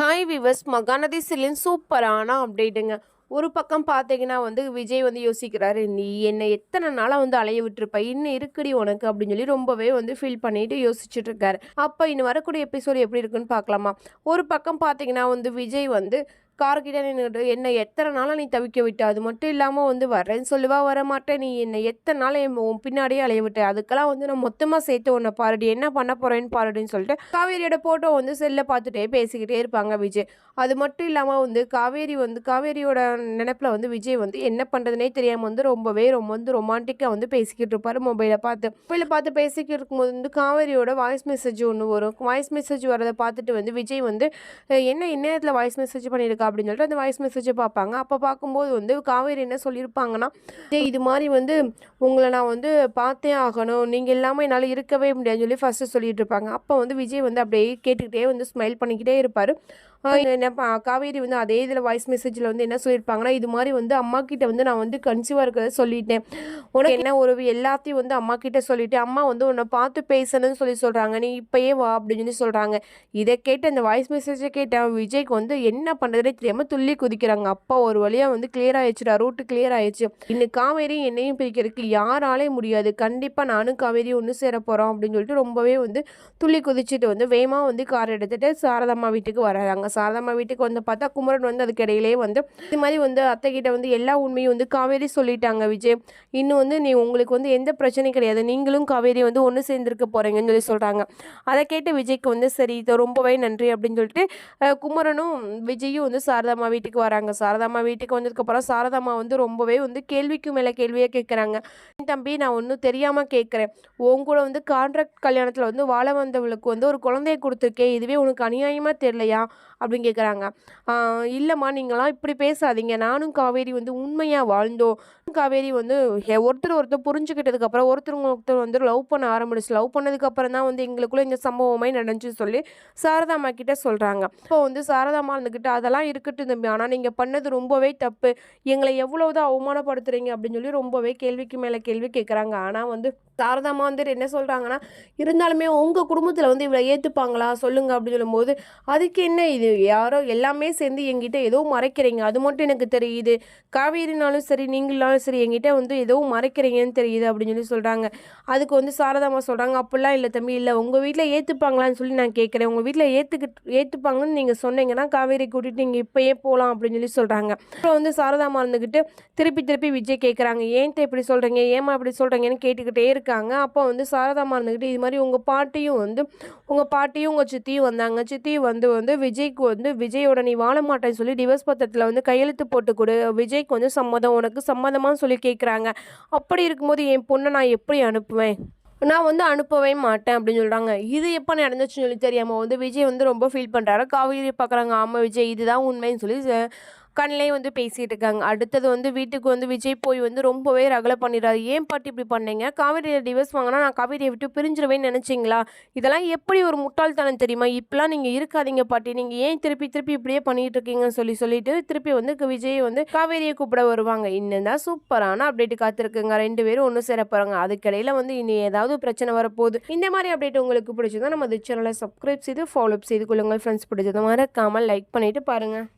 Hi விவஸ் Mahanadi Cillian சூப்பரான அப்டேட்டுங்க ஒரு பக்கம் பார்த்தீங்கன்னா வந்து விஜய் வந்து யோசிக்கிறாரு நீ என்னை எத்தனை நாளாக வந்து அலைய விட்டுருப்ப? இன்னும் இருக்குடி உனக்கு? அப்படின்னு சொல்லி ரொம்பவே வந்து ஃபீல் பண்ணிட்டு யோசிச்சுட்டு இருக்காரு அப்போ இன்னும் வரக்கூடிய எபிசோடு எப்படி இருக்குன்னு பார்க்கலாமா ஒரு பக்கம் பார்த்தீங்கன்னா வந்து விஜய் வந்து கார்கிட்ட நின்று என்னை எத்தனை நாளாக நீ தவிக்க விட்ட? அது மட்டும் இல்லாமல் வந்து வரேன்னு சொல்லுவா வரமாட்டேன். நீ என்னை எத்தனை நாள் என் உன் பின்னாடியே அலைய விட்ட? அதுக்கெல்லாம் வந்து நான் மொத்தமாக சேர்த்து உன்னை பாருடி. என்ன பண்ண போகிறேன்னு பாருடின்னு சொல்லிட்டு காவேரியோட ஃபோட்டோ வந்து செல்லை பார்த்துட்டே பேசிக்கிட்டே இருப்பாங்க விஜய். அது மட்டும் இல்லாமல் வந்து காவேரி வந்து காவேரியோட நினைப்பில் வந்து விஜய் வந்து என்ன பண்ணுறதுனே தெரியாமல் வந்து ரொம்பவே ரொம்ப வந்து ரொமான்டிக்காக வந்து பேசிக்கிட்டு இருப்பார் மொபைலை பார்த்து. மொபைலை பார்த்து பேசிக்கிட்டு இருக்கும்போது வந்து காவேரியோட வாய்ஸ் மெசேஜ் ஒன்று வரும். வாய்ஸ் மெசேஜ் வரதை பார்த்துட்டு வந்து விஜய் வந்து என்ன இந்நேரத்தில் வாய்ஸ் மெசேஜ் பண்ணியிருக்கா? அப்படின்னு சொல்லிட்டு அந்த வாய்ஸ் மெசேஜை பார்ப்பாங்க. அப்போ பார்க்கும்போது வந்து காவேரி என்ன சொல்லியிருப்பாங்கன்னா இது மாதிரி வந்து உங்களை நான் வந்து பார்த்தே ஆகணும். நீங்கள் இல்லாமல் என்னால் இருக்கவே முடியாதுன்னு சொல்லி ஃபஸ்ட்டு சொல்லிட்டு இருப்பாங்க. அப்போ வந்து விஜய் வந்து அப்படியே கேட்டுக்கிட்டே வந்து ஸ்மைல் பண்ணிக்கிட்டே இருப்பார். என்ன காவேரி வந்து அதே இதில் வாய்ஸ் மெசேஜில் வந்து என்ன சொல்லியிருப்பாங்கன்னா இது மாதிரி வந்து அம்மா கிட்ட வந்து நான் வந்து கன்சீவாக இருக்கிறத சொல்லிட்டேன். உனக்கு என்ன உறவு? எல்லாத்தையும் வந்து அம்மா கிட்ட சொல்லிட்டு அம்மா வந்து உன்னை பார்த்து பேசணும்னு சொல்லி சொல்கிறாங்க நீ இப்பயே வா அப்படின்னு சொல்லி சொல்கிறாங்க இதை கேட்டு அந்த வாய்ஸ் மெசேஜை கேட்ட விஜய்க்கு வந்து என்ன பண்ணுறதுனே தெரியாமல் துள்ளி குதிக்கிறாங்க. அப்பா ஒரு வழியாக வந்து கிளியர் ஆயிடுச்சுடா ரூட்டு கிளியர் ஆயிடுச்சு. இன்னும் காவேரி என்னையும் பிரிக்கிறதுக்கு யாராலே முடியாது. கண்டிப்பாக நானும் காவேரி ஒன்று சேர போகிறோம் அப்படின்னு சொல்லிட்டு ரொம்பவே வந்து துள்ளி குதிச்சுட்டு வந்து வேகமாக வந்து கார் எடுத்துகிட்டு சாரதாம்மா வீட்டுக்கு வராங்க. சாரதாம்மா வீட்டுக்கு வந்து பார்த்தா குமரன் வந்து அதுக்கு இடையிலே வந்து இது மாதிரி வந்து அத்தை கிட்ட வந்து எல்லா உண்மையும் வந்து காவேரி சொல்லிட்டாங்க விஜய். இன்னும் வந்து நீ உங்களுக்கு வந்து எந்த பிரச்சனையும் கிடையாது. நீங்களும் காவேரி வந்து ஒன்று சேர்ந்துருக்க போகிறீங்கன்னு சொல்லி சொல்கிறாங்க அதை கேட்டு விஜய்க்கு வந்து சரி இது ரொம்பவே நன்றி அப்படின்னு சொல்லிட்டு குமரனும் விஜயும் வந்து சாரதாம்மா வீட்டுக்கு வராங்க. சாரதாம்மா வீட்டுக்கு வந்ததுக்கப்புறம் சாரதாம்மா வந்து ரொம்பவே வந்து கேள்விக்கு மேலே கேள்வியாக கேட்குறாங்க தம்பி நான் ஒன்றும் தெரியாமல் கேட்குறேன் உன் கூட வந்து கான்ட்ராக்ட் கல்யாணத்தில் வந்து வாழ வந்தவளுக்கு வந்து ஒரு குழந்தைய கொடுத்துருக்கேன். இதுவே உனக்கு அநியாயமாக தெரியலையா? அப்படின்னு கேட்குறாங்க இல்லைம்மா நீங்களாம் இப்படி பேசாதீங்க. நானும் காவேரி வந்து உண்மையாக வாழ்ந்தோம். காவேரி வந்து ஒருத்தர் ஒருத்தர் புரிஞ்சுக்கிட்டதுக்கப்புறம் ஒருத்தர் ஒருத்தர் வந்து லவ் பண்ண ஆரம்பிச்சு லவ் பண்ணதுக்கப்புறம் தான் வந்து எங்களுக்குள்ள இந்த சம்பவமே நடந்துச்சு சொல்லி சாரதாம்மா கிட்ட சொல்கிறாங்க இப்போ வந்து சாரதாம்மா இருந்துக்கிட்டு அதெல்லாம் இருக்கட்டும் தம்பி. ஆனால் நீங்கள் பண்ணது ரொம்பவே தப்பு. எங்களை எவ்வளவுதான் அவமானப்படுத்துறீங்க? அப்படின்னு சொல்லி ரொம்பவே கேள்விக்கு மேலே கேள்வி கேட்குறாங்க ஆனால் வந்து சாரதாம்மா வந்துட்டு என்ன சொல்கிறாங்கன்னா இருந்தாலுமே உங்கள் குடும்பத்தில் வந்து இவ்வளோ ஏற்றுப்பாங்களா சொல்லுங்க. அப்படின்னு சொல்லும்போது அதுக்கு என்ன இது? யாரோ எல்லாமே சேர்ந்து எங்கிட்ட ஏதோ மறைக்கிறீங்க. அது மட்டும் எனக்கு தெரியுது. காவேரினாலும் சரி நீங்களாலும் சரி என்கிட்ட வந்து ஏதோ மறைக்கிறீங்கன்னு தெரியுது அப்படின்னு சொல்லி சொல்கிறாங்க அதுக்கு வந்து சாரதாமா சொல்கிறாங்க அப்படிலாம் இல்லை தம்பி இல்லை உங்கள் வீட்டில் ஏற்றுப்பாங்களான்னு சொல்லி நான் கேட்குறேன். உங்கள் வீட்டில் ஏற்றுக்கிட்டு ஏற்றுப்பாங்கன்னு நீங்கள் சொன்னீங்கன்னா காவேரி கூட்டிகிட்டு நீங்கள் இப்போயே போகலாம் அப்படின்னு சொல்லி சொல்கிறாங்க அப்புறம் வந்து சாரதாமா இருந்துக்கிட்டு திருப்பி திருப்பி விஜய் கேட்குறாங்க ஏன்ட்ட இப்படி சொல்கிறீங்க ஏமா இப்படி சொல்கிறீங்கன்னு கேட்டுக்கிட்டே இருக்காங்க. அப்போ வந்து சாரதாமா இருந்துக்கிட்டு இது மாதிரி உங்கள் பாட்டியும் வந்து உங்கள் பாட்டியும் உங்கள் சித்தியும் வந்தாங்க. சித்தியும் வந்து வந்து விஜய்க்கு வந்து விஜயோட நீ வாழ மாட்டேன்னு சொல்லி டிவர்ஸ் பத்திரத்தில் வந்து கையெழுத்து போட்டு கொடு. விஜய்க்கு வந்து சம்மதம் உனக்கு சம்மதமாக சம்மதமான்னு சொல்லி கேட்குறாங்க அப்படி இருக்கும்போது என் பொண்ணை நான் எப்படி அனுப்புவேன்? நான் வந்து அனுப்பவே மாட்டேன் அப்படின்னு சொல்கிறாங்க இது எப்போ நடந்துச்சுன்னு சொல்லி தெரியாமல் வந்து விஜய் வந்து ரொம்ப ஃபீல் பண்ணுறாரு காவேரி பார்க்குறாங்க ஆமாம் விஜய் இதுதான் உண்மைன்னு சொல்லி கண்ணிலையும் வந்து பேசிகிட்டு இருக்காங்க. அடுத்தது வந்து வீட்டுக்கு வந்து விஜய் போய் வந்து ரொம்பவே ரகலை பண்ணிடுறாரு. ஏன் பாட்டி இப்படி பண்ணீங்க? காவேரியை டிவர்ஸ் வாங்கினா நான் காவேரியை விட்டு பிரிஞ்சிருவேன்னு நினச்சிங்களா? இதெல்லாம் எப்படி ஒரு முட்டாள்தனம் தெரியுமா? இப்பெல்லாம் நீங்கள் இருக்காதீங்க பாட்டி. நீங்கள் ஏன் திருப்பி திருப்பி இப்படியே பண்ணிகிட்டு இருக்கீங்கன்னு சொல்லி சொல்லிட்டு திருப்பி வந்து விஜய் வந்து காவேரியை கூப்பிட வருவாங்க. இன்னும் தான் சூப்பரான அப்டேட் காத்திருக்குங்க. ரெண்டு பேரும் ஒன்று சேர போகிறாங்க அதுக்கிடையில் வந்து இனி ஏதாவது பிரச்சனை வரப்போகுது. இந்த மாதிரி அப்டேட் உங்களுக்கு பிடிச்சதா நம்ம சேனலை சப்ஸ்கிரைப் செய்து ஃபாலோ செய்து கொள்ளுங்கள். ஃப்ரெண்ட்ஸ் பிடிச்சது மறக்காமல் லைக் பண்ணிட்டு பாருங்கள்